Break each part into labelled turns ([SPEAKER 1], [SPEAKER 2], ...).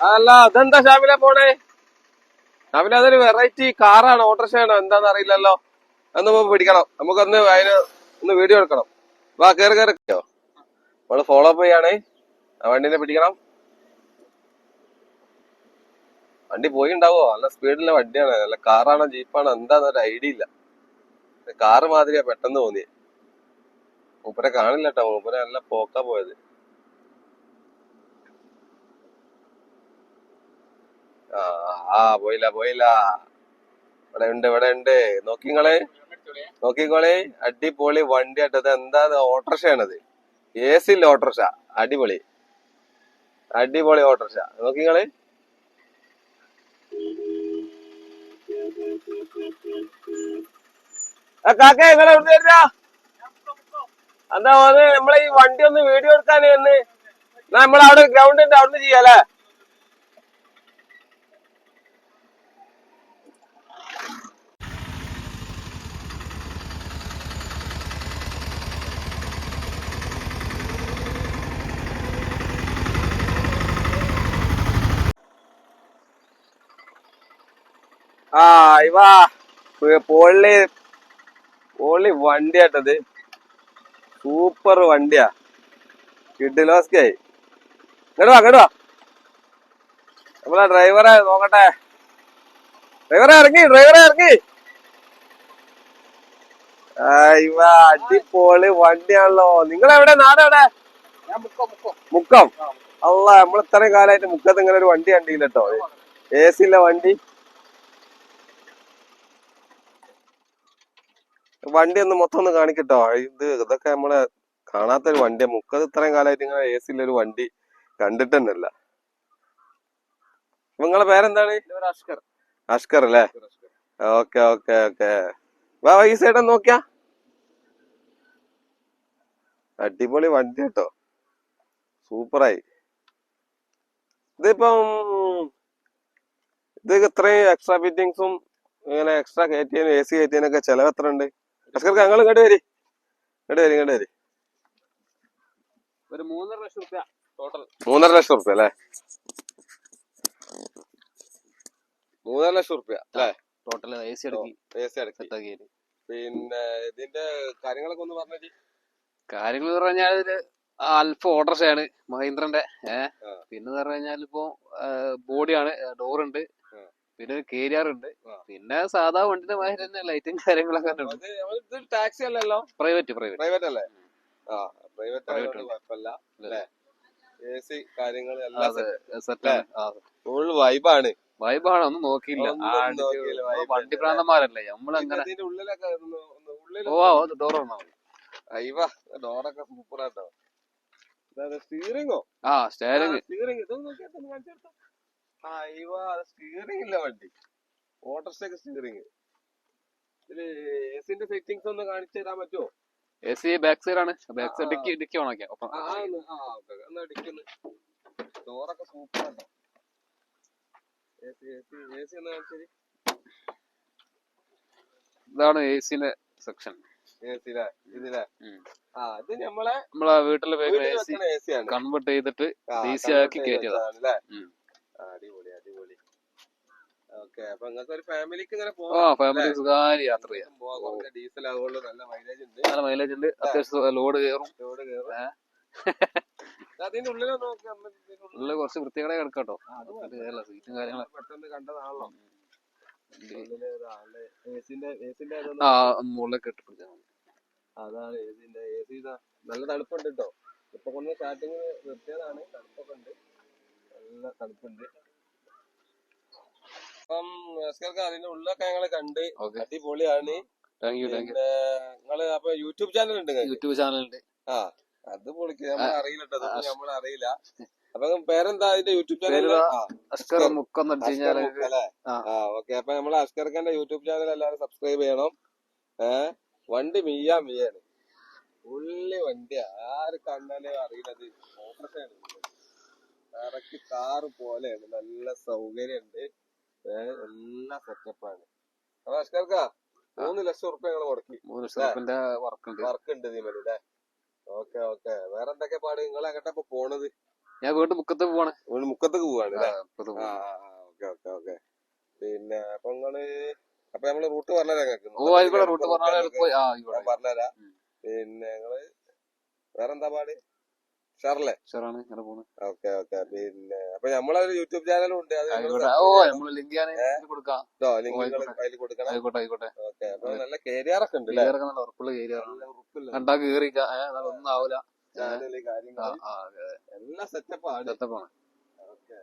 [SPEAKER 1] അല്ല അതെന്താ ഷാമിലെ പോണേ? ഷാമിലെ അതൊരു വെറൈറ്റി കാറാണ് ഓട്ടോറിക്ഷയാണോ. എന്താന്ന് അറിയില്ലല്ലോ. അന്ന് നമുക്ക് പിടിക്കണം. നമുക്കൊന്ന് അതിന് ഒന്ന് വീഡിയോ എടുക്കണം. വാ കേറി കേറിയോ നമ്മൾ ഫോളോ അപ്പ് ചെയ്യാണ്. ആ വണ്ടിനെ പിടിക്കണം. വണ്ടി പോയി ഉണ്ടാവോ നല്ല സ്പീഡിലെ വണ്ടിയാണ്. നല്ല കാറാണോ ജീപ്പാണോ? എന്താന്ന് ഒരു ഐഡിയ ഇല്ല. കാറ് മാതിരിയാ പെട്ടെന്ന് തോന്നിയേ. മൂപ്പരെ കാണില്ല കേട്ടോ മൂപ്പരെ നല്ല പോക്കാ പോയത്. ആ പോയില്ല പോയില്ല. ഇവിടെ ഉണ്ട് ഇവിടെ ഉണ്ട്. നോക്കിങ്ങളെ നോക്കിക്കോളെ അടിപൊളി വണ്ടി ആട്ടത് എന്താ ഓട്ടോറിക്ഷയാണത്. എ സി ഇല്ല ഓട്ടോറിക്ഷ. അടിപൊളി. അടിപൊളി ഓട്ടോറിക്ഷ. നോക്കിങ്ങളെ കാക്ക നിങ്ങളെ എന്താ നമ്മളെ ഈ വണ്ടി ഒന്ന് വീഡിയോ എടുക്കാനേ എന്ന്. നമ്മളവിടെ ഗ്രൗണ്ട് ഉണ്ട് അവിടുന്ന് ചെയ്യാലേ ആ ഇവാ പൊള്ളി. പൊള്ളി വണ്ടിയാട്ടത് സൂപ്പർ വണ്ടിയാ. കിഡിലോസ്കായി ഇങ്ങോട്ട് വാ ഇങ്ങോട്ട് വാ. നമ്മളെ ഡ്രൈവറെ നോക്കട്ടെ. ഡ്രൈവറെ ഇറങ്ങി ഡ്രൈവറെ ഇറങ്ങി. ഇവ അടിപൊളി വണ്ടിയാണല്ലോ. നിങ്ങളെവിടെ നാടെവിടെ മുക്കം അല്ല നമ്മൾ ഇത്രയും കാലമായിട്ട് മുക്കത്ത് ഇങ്ങനെ ഒരു വണ്ടി കണ്ടില്ല കേട്ടോ എ സി ഉള്ള വണ്ടി. വണ്ടി ഒന്ന് മൊത്തം ഒന്ന് കാണിക്കട്ടോ. ഇത് ഇതൊക്കെ നമ്മളെ കാണാത്തൊരു വണ്ടിയാ. മുക്കത് ഇത്രയും കാലമായിട്ട് ഇങ്ങനെ എ സി ഒരു വണ്ടി കണ്ടിട്ട് തന്നെയല്ല നിങ്ങളെ പേരെന്താണ്?
[SPEAKER 2] അഷ്കർ.
[SPEAKER 1] അഷ്കർ അല്ലേ? Okay okay okay. വാ ഈ സൈഡ് നോക്കിയാ. അടിപൊളി വണ്ടി കേട്ടോ. സൂപ്പറായി. ഇതിപ്പം ഇത് ഇത്രയും എക്സ്ട്രാ ഫിറ്റിങ്സും ഇങ്ങനെ എക്സ്ട്രാ കയറ്റിയും എ സി കയറ്റിയാനൊക്കെ ചെലവ് എത്ര ഉണ്ട് അഷ്കർക്ക് ഞങ്ങൾ ഇങ്ങോട്ട് വരി. ഇങ്ങോട്ട് വരി ഇങ്ങോട്ട് വരി.
[SPEAKER 2] ഒരു മൂന്നര ലക്ഷം റുപ്യ ടോട്ടൽ
[SPEAKER 1] മൂന്നര ലക്ഷം റുപ്യ അല്ലേ? മൂന്നര ലക്ഷം റുപ്യ അല്ലേ?
[SPEAKER 2] ടോട്ടൽ എ സി അടക്കി.
[SPEAKER 1] എ സി അടക്കി. പിന്നെ ഇതിന്റെ കാര്യങ്ങളൊക്കെ ഒന്ന് പറഞ്ഞു
[SPEAKER 2] കാര്യങ്ങൾ പറഞ്ഞാൽ ഇതിൽ അൽഫ ഓട്ടർഷയാണ് മഹീന്ദ്രന്റെ ഏഹ് പിന്നെ പറഞ്ഞു കഴിഞ്ഞാൽ ഇപ്പൊ ബോഡിയാണ് ഡോർ ഉണ്ട്
[SPEAKER 1] ആ.
[SPEAKER 2] പിന്നെ കേരിയർ ഉണ്ട് പിന്നെ സാധാ വണ്ടിന്റെ മാതിരി തന്നെ ലൈറ്റും കാര്യങ്ങളൊക്കെ ഉണ്ട്.
[SPEAKER 1] ടാക്സി അല്ലല്ലോ?
[SPEAKER 2] പ്രൈവറ്റ് പ്രൈവറ്റ്
[SPEAKER 1] പ്രൈവറ്റ് അല്ലേ? ആ പ്രൈവറ്റ് ആയതുകൊണ്ട്
[SPEAKER 2] അല്ലേ?
[SPEAKER 1] കുഴപ്പമില്ല.
[SPEAKER 2] അല്ലേ?
[SPEAKER 1] എ സി കാര്യങ്ങൾ എല്ലാം
[SPEAKER 2] അതെ സെറ്റാണ്
[SPEAKER 1] ഫുൾ വൈബാണ്
[SPEAKER 2] വൈബാണ് ഒന്നും നോക്കിയില്ല. വണ്ടി. പ്രാന്തന്മാരല്ലേ നമ്മളങ്ങനെ പോവാ ഡോർ
[SPEAKER 1] ഡോറൊക്കെ സൂപ്പറാട്ടോ സ്റ്റീറിംഗോ
[SPEAKER 2] ആ സ്റ്റിയറിംഗ്
[SPEAKER 1] സ്റ്റിയറിംഗ് ഇതൊന്നും ആ, ഇവ സ്റ്റിയറിംഗ് ഇല്ല വണ്ടി. ഓട്ടോസ്റ്റൊക്കെ സ്റ്റിയറിംഗ് ഇതിൽ എസിന്റെ സെറ്റിംഗ്സ് ഒന്ന് കാണിച്ചു തരാൻ പറ്റുമോ
[SPEAKER 2] എ സി ബാക്ക് സൈഡ് ആണ്. Back side. Dickey dickey on ഒപ്പം.
[SPEAKER 1] ആ, ആ, ഒന്ന് ആ, ഓക്കേ, എന്നാ ഡോർ ഡോറൊക്കെ super auto. A C A C A C ഒന്ന് കാണിച്ചത്
[SPEAKER 2] ഇതാണ് എ സിന്റെ സെക്ഷൻ
[SPEAKER 1] എ സി ഇതിലെ.
[SPEAKER 2] ഇതില
[SPEAKER 1] ആ ഇത് നമ്മളെ
[SPEAKER 2] നമ്മളെ വീട്ടിലെ എ സി
[SPEAKER 1] ആണ്.
[SPEAKER 2] കൺവേർട്ട് ചെയ്തിട്ട്
[SPEAKER 1] ഡി
[SPEAKER 2] സി
[SPEAKER 1] ആക്കി
[SPEAKER 2] ആക്കി കയറ്റിയതാ.
[SPEAKER 1] അടിപൊളി അടിപൊളി. ഓക്കെ അപ്പൊ നിങ്ങൾക്ക് ഒരു ഫാമിലിക്ക് ഇങ്ങനെ
[SPEAKER 2] ഫാമിലി സുഖാരി യാത്ര ചെയ്യാം.
[SPEAKER 1] ഡീസൽ ആവുള്ളൂ നല്ല മൈലേജ് ഉണ്ട്.
[SPEAKER 2] നല്ല മൈലേജ് ഉണ്ട്. അത്യാവശ്യം ലോഡ് കയറും.
[SPEAKER 1] ലോഡ് കയറും? അതിന്റെ ഉള്ളിൽ നോക്കാം
[SPEAKER 2] ഉള്ളിൽ കുറച്ച് വൃത്തികടെ കിടക്കാട്ടോ സീറ്റും കാര്യങ്ങളും
[SPEAKER 1] പെട്ടെന്ന് കണ്ടതാണല്ലോ.
[SPEAKER 2] ഉം.
[SPEAKER 1] ഉള്ളിൽ ഒരാളുടെ എസിന്റെ എസിന്റെ
[SPEAKER 2] ആ മുകളിലേക്ക് ഇട്ട് പിടിച്ചാൽ മതി.
[SPEAKER 1] അതാണ് എസിന്റെ എസി ഇതാ നല്ല തണുപ്പുണ്ട് കേട്ടോ ഇപ്പൊ കൊണ്ട് സ്റ്റാർട്ടിങ് നിർത്തിയതാണ് തണുപ്പൊക്കെ ഉണ്ട്. നല്ല തണുപ്പുണ്ട്. അപ്പം നമസ്കാരം അതിന്റെ ഉള്ളൊക്കെ ഞങ്ങൾ കണ്ട്. അടിപൊളിയാണ്. നിങ്ങൾ അപ്പൊ യൂട്യൂബ് ചാനൽ ഉണ്ട്
[SPEAKER 2] യൂട്യൂബ് ചാനൽ ഉണ്ട്
[SPEAKER 1] ആ അത് പൊളിക്ക്. നമ്മൾ അറിയില്ല കേട്ടോ. നമ്മൾ അറിയില്ല. അപ്പൊ പേരെന്താ? അതിന്റെ യൂട്യൂബ് ചാനൽ
[SPEAKER 2] അസ്കർ മുക്കം എന്ന് അടിച്ചു കഴിഞ്ഞാൽ ആ.
[SPEAKER 1] ഓക്കെ. അപ്പൊ നമ്മളെ അസ്കർ യൂട്യൂബ് ചാനൽ എല്ലാവരും സബ്സ്ക്രൈബ് ചെയ്യണം. ഏ വണ്ടി മിയ്യാ മിയ്യാണ് ഉള്ളി വണ്ടിയാ ആര് കണ്ടാലേ അറിയില്ല. ഓട്ടോറിക്ഷയാണ് കറക്റ്റ് കാറ് പോലെയാണ് നല്ല സൗകര്യമുണ്ട് എല്ലാ സെറ്റപ്പാണ് നമസ്കാർക്കാ മൂന്ന് ലക്ഷം റുപ്യ ഞങ്ങൾ മുടക്കി.
[SPEAKER 2] മൂന്ന് സ്റ്റെപ്പിന്റെ വർക്ക് ഉണ്ട്
[SPEAKER 1] വർക്ക് ഉണ്ട് ഇതിമേൽ അല്ലേ? Okay okay. വേറെ എന്തൊക്കെ പാട്? നിങ്ങൾ എങ്ങോട്ടാ ഇപ്പൊ പോണത്?
[SPEAKER 2] ഞാൻ വീണ്ടും മുക്കത്ത് പോവാണ്.
[SPEAKER 1] വീട് മുക്കത്തേക്ക് പോവാണ്. Okay okay okay. പിന്നെ അപ്പൊ നിങ്ങൾ അപ്പൊ നമ്മൾ റൂട്ട് പറഞ്ഞുതരാം
[SPEAKER 2] ആയിക്കോട്ടെ റൂട്ട്
[SPEAKER 1] പറഞ്ഞുതരാം പിന്നെ നിങ്ങൾ വേറെന്താ പാട്? ഷാറല്ലേ
[SPEAKER 2] ഉഷാറാണ് ഇങ്ങനെ പോണ്.
[SPEAKER 1] Okay okay. പിന്നെ അപ്പൊ നമ്മളൊരു യൂട്യൂബ് ചാനലും ഉണ്ട്. അത്
[SPEAKER 2] ഓ നമ്മൾ ലിങ്ക് ഞാൻ കൊടുക്കാം.
[SPEAKER 1] ലിങ്ക്
[SPEAKER 2] ആയിക്കോട്ടെ.
[SPEAKER 1] അതിൽ കൊടുക്കണം.
[SPEAKER 2] ആയിക്കോട്ടെ ആയിക്കോട്ടെ
[SPEAKER 1] ഓക്കെ അപ്പൊ നല്ല കേരിയാറൊക്കെ ഉണ്ട് അല്ലേ
[SPEAKER 2] കേറിയൊക്കെ നല്ല ഉറപ്പുള്ള കേരിയാണ്
[SPEAKER 1] നല്ല ഉറപ്പില്ല
[SPEAKER 2] കണ്ടാ കേറിക്ക ഏഹ് ഒന്നും ആവൂല. ചാനൽ
[SPEAKER 1] കാര്യങ്ങൾ എല്ലാം സെറ്റപ്പാണ്.
[SPEAKER 2] സെറ്റപ്പാണ്
[SPEAKER 1] ഓക്കെ.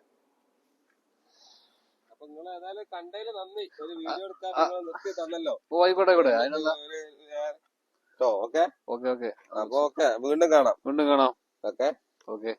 [SPEAKER 2] ഓ ആയിക്കോട്ടെ ആയിക്കോട്ടെ. അതിനെന്താ
[SPEAKER 1] ഓക്കെ?
[SPEAKER 2] Okay okay.
[SPEAKER 1] അപ്പൊ ഓക്കെ വീണ്ടും കാണാം.
[SPEAKER 2] വീണ്ടും കാണാം.
[SPEAKER 1] Okay
[SPEAKER 2] okay